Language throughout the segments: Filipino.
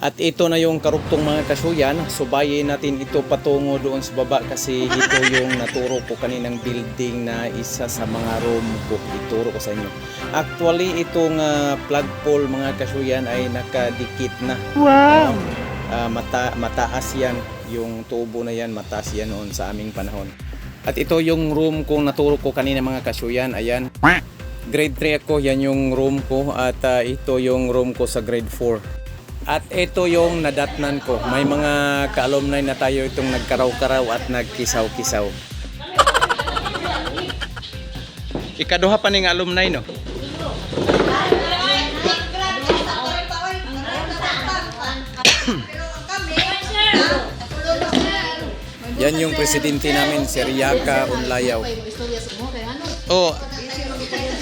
At ito na yung karugtong mga kasuyan. Subayin natin ito patungo doon sa baba kasi ito yung naturo ko kaninang building na isa sa mga room ko. Ituro ko sa inyo. Actually, itong ah, flagpole mga kasuyan ay nakadikit na. Wow! mata, mataas yan. Yung tubo na yan, mataas yan noon sa aming panahon. At ito yung room kong naturo ko kanina mga kasuyan. Ayan. Grade 3 ako, yan yung room ko. At ah, ito yung room ko sa grade 4. At ito yung nadatnan ko. May mga ka-alumni na tayo itong nagkaraw-karaw at nagkisaw-kisaw. Ikaduha pa ning alumni no? Yan yung presidente namin, si Riaka Unlayaw. Oh,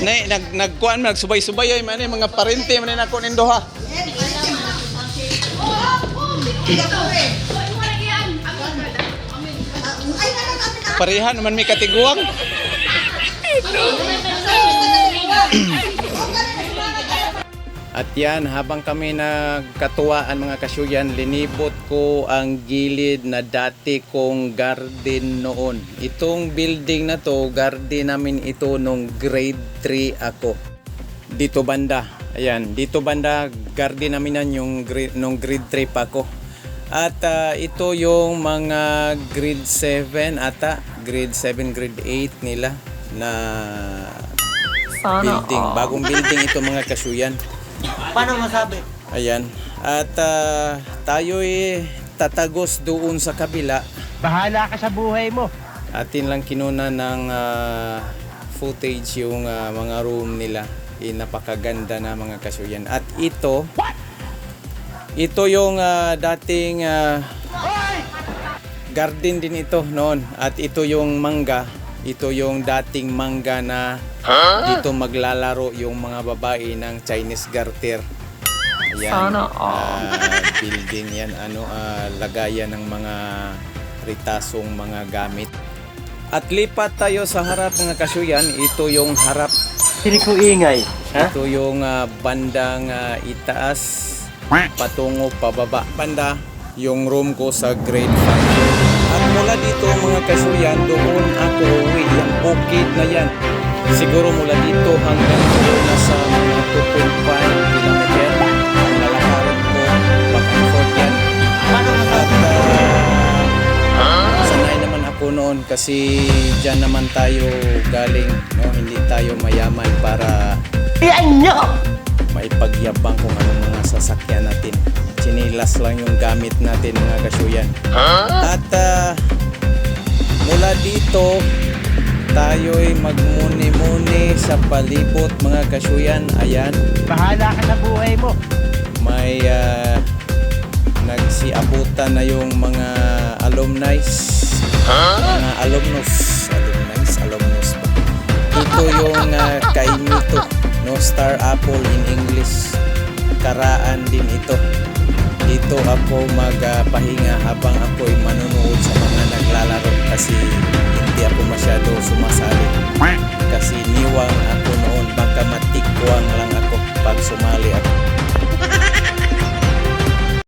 na nag nagkuan nagsubay-subay ay man eh, mga parente man na ako Pareha naman may katiguang. At yan, habang kami nagkatuwaan mga kasyuyan, linibot ko ang gilid na dati kong garden noon. Itong building na to, garden namin ito nung grade 3 ako. Dito banda. Ayan, dito banda, garden namin yan yung grade, nung grade 3 pa ako. At ah, ito yung mga grade 7 ata, grade 7, grade 8 nila na building. Bagong building ito mga kasyuyan. Paano masabi? Ayan. At ah, tayo eh tatagos doon sa kabila. Bahala ka sa buhay mo. Atin lang kinuna ng ah, footage yung ah, mga room nila. Eh, napakaganda na mga kasuyan. At ito, ito yung ah, dating ah, garden din ito noon. At ito yung mangga. Ito yung dating mangga na dito maglalaro yung mga babae ng Chinese garter. Ayan. Sana ah, building yan. Ano, ah, lagayan ng mga ritasong mga gamit. At lipat tayo sa harap mga kasuyan. Ito yung harap. Sili ko ingay. Ha? Ito yung ah, bandang ah, itaas patungo pababa. Banda, yung room ko sa grade 5. At mula dito mga kasuyan, doon ako uwi. Yung bukid na yan. Siguro mula dito hanggang doon nasa mga 2.5 kilometer. Ang lalakarin ko, back and forth yan. At ah, sanay naman ako noon kasi dyan naman tayo galing. No? Hindi tayo mayaman para Iyan nyo! Maipagyabang kung anong mga sasakyan natin. Chinilas lang yung gamit natin mga kasuyan. At ah, mula dito, tayo'y magmuni-muni sa palibot mga kasuyan. Ayan, Bahala ka sa buhay mo. may ah, nagsiabutan na yung mga alumni. Mga alumnus. Star apple in English. Karaan din ito. Dito ako magpahinga habang ako'y manunood sa mga naglalaro kasi hindi ako masyado sumasali. Kasi niwang ako noon, baka matikwang lang ako pag sumali ako.